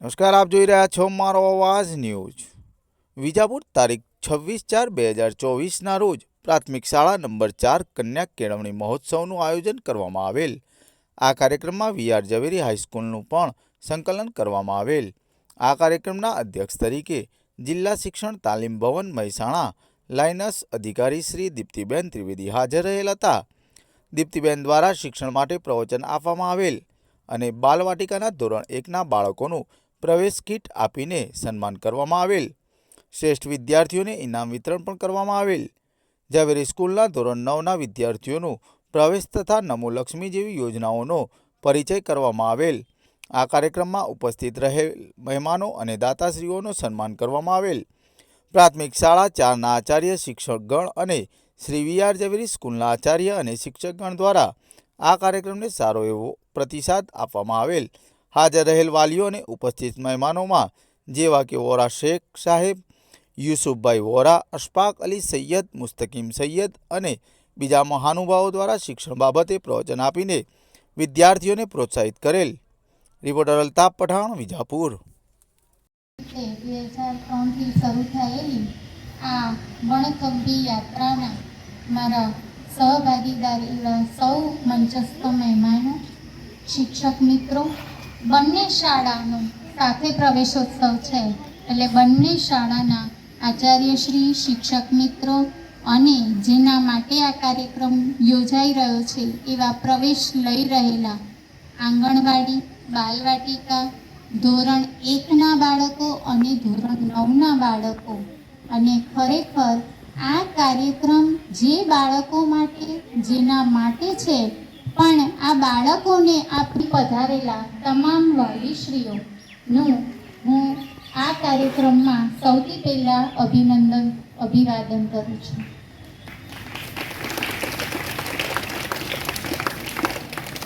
નમસ્કાર, આપ જોઈ રહ્યા છો મારો અવાજ ન્યૂઝ. વિજાપુર તારીખ છવ્વીસ ચાર બે હજાર ચોવીસના રોજ પ્રાથમિક શાળા નંબર ચાર કન્યા કેળવણી મહોત્સવનું આયોજન કરવામાં આવેલ. આ કાર્યક્રમમાં વીઆર ઝવેરી હાઈસ્કૂલનું પણ સંકલન કરવામાં આવેલ. આ કાર્યક્રમના અધ્યક્ષ તરીકે જિલ્લા શિક્ષણ તાલીમ ભવન મહેસાણા લાયનસ અધિકારી શ્રી દીપ્તિબેન ત્રિવેદી હાજર રહેલ હતા. દીપ્તિબેન દ્વારા શિક્ષણ માટે પ્રવચન આપવામાં આવેલ અને બાલવાટિકાના ધોરણ એકના બાળકોનું પ્રવેશ કીટ આપીને સન્માન કરવામાં આવેલ. શ્રેષ્ઠ વિદ્યાર્થીઓને ઇનામ વિતરણ પણ કરવામાં આવેલ. ઝવેરી સ્કૂલના ધોરણ નવના વિદ્યાર્થીઓનું પ્રવેશ તથા નમોલક્ષ્મી જેવી યોજનાઓનો પરિચય કરવામાં આવેલ. આ કાર્યક્રમમાં ઉપસ્થિત રહેલ મહેમાનો અને દાતાશ્રીઓનું સન્માન કરવામાં આવેલ. પ્રાથમિક શાળા ચારના આચાર્ય શિક્ષકગણ અને શ્રી વી આર ઝવેરી સ્કૂલના આચાર્ય અને શિક્ષકગણ દ્વારા આ કાર્યક્રમને સારો એવો પ્રતિસાદ આપવામાં આવેલ. હાજર રહેલ વાલીઓ અને ઉપસ્થિત મહેમાનોમાં, જેવા કે વોરા શેખ સાહેબ, યુસુફભાઈ વોરા, અશફાક અલી સૈયદ, મુસ્તકીમ સૈયદ અને બીજા મહાનુભાવો દ્વારા શિક્ષણ બાબતે પ્રવચન આપીને વિદ્યાર્થીઓને પ્રોત્સાહિત કરેલ. રિપોર્ટર અલ્તાફ પઠાણ, વિજાપુર. બે સૌ મંચસ્થ મહેમાનો, શિક્ષક મિત્રો બંને શાળાનો સાથે પ્રવેશોત્સવ છે. એટલે બંને શાળાના આચાર્યશ્રી શિક્ષક મિત્રો અને જેના માટે આ કાર્યક્રમ યોજાઈ રહ્યો છે, એવા પ્રવેશ લઈ રહેલા આંગણવાડી બાલવાટિકા, ધોરણ એકના બાળકો અને ધોરણ નવના બાળકો. અને ખરેખર આ કાર્યક્રમ જે બાળકો માટે, જેના માટે છે પણ આ બાળકોને આપણી પધારેલા તમામ વાલીશ્રીઓનું હું આ કાર્યક્રમમાં સૌથી પહેલાં અભિનંદન, અભિવાદન કરું છું.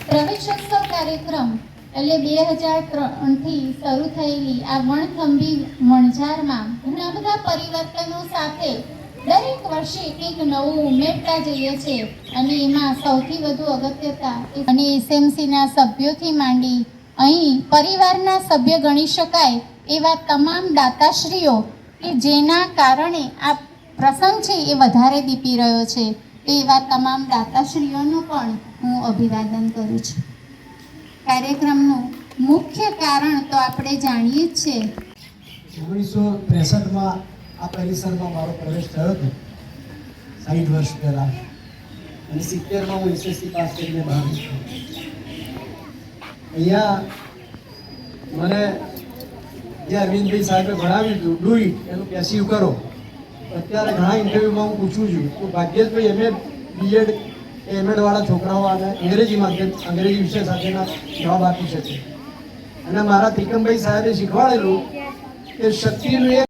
પ્રવેશોત્સવ કાર્યક્રમ એટલે બે હજાર ત્રણથી શરૂ થયેલી આ વણથંભી વણઝારમાં ઘણા બધા પરિવર્તનો સાથે દરેક વર્ષે કંઈક નવું ઉમેરતા જઈએ છીએ અને એમાં સૌથી વધુ અગત્યતા અને એસએમસીના સભ્યોથી માંડી અહીં પરિવારના સભ્ય ગણી શકાય એવા તમામ દાતાશ્રીઓ કે જેના કારણે આ પ્રસંગ છે એ વધારે દીપી રહ્યો છે. તો એવા તમામ દાતાશ્રીઓનું પણ હું અભિવાદન કરું છું. કાર્યક્રમનું મુખ્ય કારણ તો આપણે જાણીએ જ છે ઓગણીસો ત્રેસઠમાં આ પરિસરમાં મારો પ્રવેશ થયો હતો. સાઠ વર્ષ પહેલાં. અને સિત્તેરમાં હું એસએસસી પાસ કરીને બહાર અહીંયા મને જે અરવિંદભાઈ સાહેબે ભણાવ્યું હતું ડુ ઇટ એનું પેસિવ કરો. અત્યારે ઘણા ઇન્ટરવ્યુમાં હું પૂછું છું તો ભાગ્યેશભાઈ એમએ બીએડ એમએડવાળા છોકરાઓ આને અંગ્રેજી માધ્યમ, અંગ્રેજી વિષય સાથેના જવાબ આપી શકે. અને મારા તિકમભાઈ સાહેબે શીખવાડેલું કે શક્તિનું એક